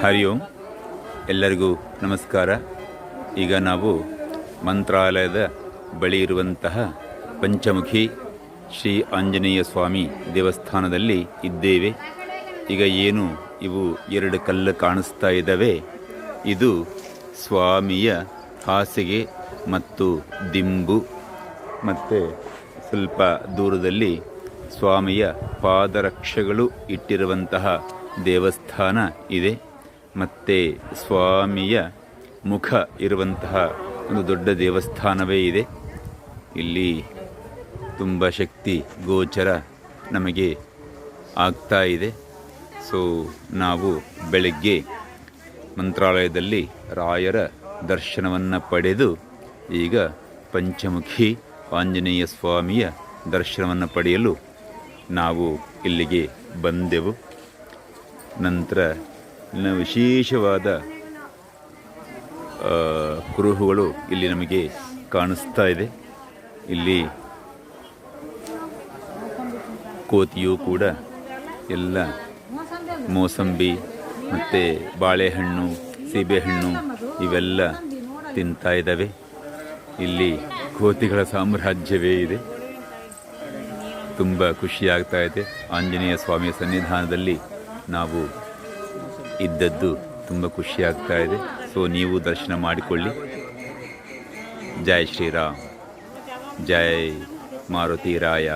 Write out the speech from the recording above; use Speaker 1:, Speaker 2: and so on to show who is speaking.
Speaker 1: ಹರಿ ಓಂ. ಎಲ್ಲರಿಗೂ ನಮಸ್ಕಾರ. ಈಗ ನಾವು ಮಂತ್ರಾಲಯದ ಬಳಿ ಇರುವಂತಹ ಪಂಚಮುಖಿ ಶ್ರೀ ಆಂಜನೇಯ ಸ್ವಾಮಿ ದೇವಸ್ಥಾನದಲ್ಲಿ ಇದ್ದೇವೆ. ಈಗ ಏನು ಇವು ಎರಡು ಕಲ್ಲು ಕಾಣಿಸ್ತಾ ಇದ್ದಾವೆ. ಇದು ಸ್ವಾಮಿಯ ಹಾಸಿಗೆ ಮತ್ತು ದಿಂಬು. ಮತ್ತು ಸ್ವಲ್ಪ ದೂರದಲ್ಲಿ ಸ್ವಾಮಿಯ ಪಾದರಕ್ಷೆಗಳು ಇಟ್ಟಿರುವಂತಹ ದೇವಸ್ಥಾನ ಇದೆ. ಮತ್ತು ಸ್ವಾಮಿಯ ಮುಖ ಇರುವಂತಹ ಒಂದು ದೊಡ್ಡ ದೇವಸ್ಥಾನವೇ ಇದೆ. ಇಲ್ಲಿ ತುಂಬ ಶಕ್ತಿ, ಗೋಚರ ನಮಗೆ ಆಗ್ತಾ ಇದೆ. ಸೊ ನಾವು ಬೆಳಗ್ಗೆ ಮಂತ್ರಾಲಯದಲ್ಲಿ ರಾಯರ ದರ್ಶನವನ್ನು ಪಡೆದು ಈಗ ಪಂಚಮುಖಿ ಆಂಜನೇಯ ಸ್ವಾಮಿಯ ದರ್ಶನವನ್ನು ಪಡೆಯಲು ನಾವು ಇಲ್ಲಿಗೆ ಬಂದೆವು. ನಂತರ ಇಲ್ಲಿನ ವಿಶೇಷವಾದ ಕುರುಹುಗಳು ಇಲ್ಲಿ ನಮಗೆ ಕಾಣಿಸ್ತಾ ಇದೆ. ಇಲ್ಲಿ ಕೋತಿಯು ಕೂಡ ಎಲ್ಲ ಮೋಸಂಬಿ ಮತ್ತು ಬಾಳೆಹಣ್ಣು, ಸೀಬೆಹಣ್ಣು ಇವೆಲ್ಲ ತಿಂತಾ ಇದ್ದಾವೆ. ಇಲ್ಲಿ ಕೋತಿಗಳ ಸಾಮ್ರಾಜ್ಯವೇ ಇದೆ. ತುಂಬ ಖುಷಿಯಾಗ್ತಾ ಇದೆ. ಆಂಜನೇಯ ಸ್ವಾಮಿಯ ಸನ್ನಿಧಾನದಲ್ಲಿ ನಾವು ಇದ್ದದ್ದು ತುಂಬ ಖುಷಿಯಾಗ್ತಾ ಇದೆ. ಸೊ ನೀವು ದರ್ಶನ ಮಾಡಿಕೊಳ್ಳಿ. ಜೈ ಶ್ರೀರಾಮ್. ಜೈ ಮಾರುತಿ ರಾಯ.